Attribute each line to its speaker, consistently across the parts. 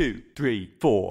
Speaker 1: two, three, four.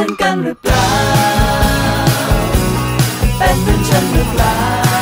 Speaker 2: มือนกันหรือเปล่า เป็นเหมือนฉันหรือเปล่า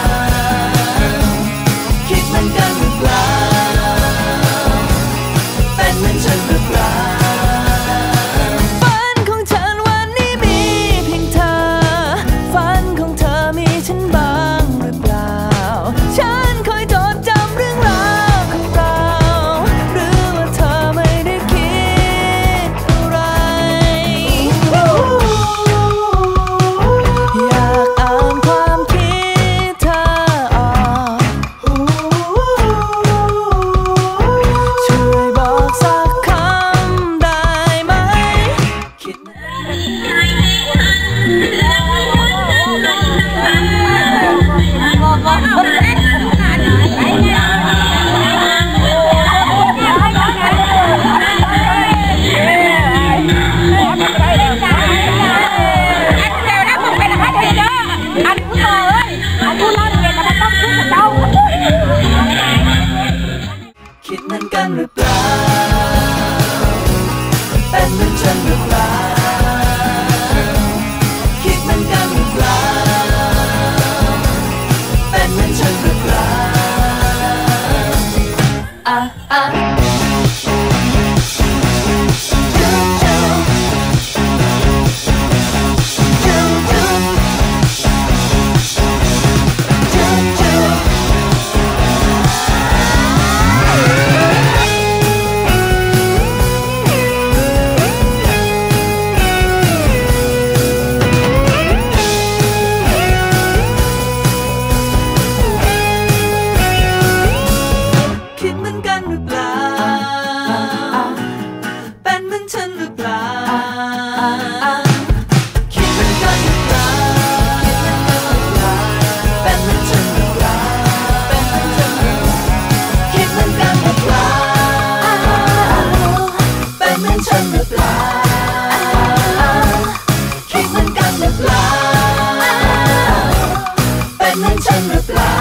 Speaker 2: คิดเหมือนกันหรือเปล่า เหมือนฉันหรือเปล่า คิดเหมือนกันหรือเปล่า เป็นเหมือนฉันหรือเปล่า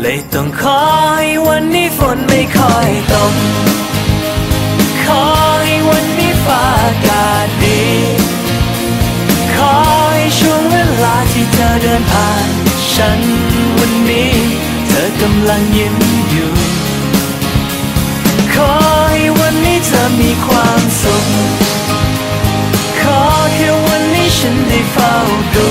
Speaker 2: เล
Speaker 3: ยต้องขอให้วันนี้ฝนไม่ค่อยตก นผ่านฉันวันนี้ เธอกำลังยิ้มอยู่ ขอให้วันนี้เธอมีความสุข ขอแค่วันนี้
Speaker 2: ฉันได้เฝ้าดู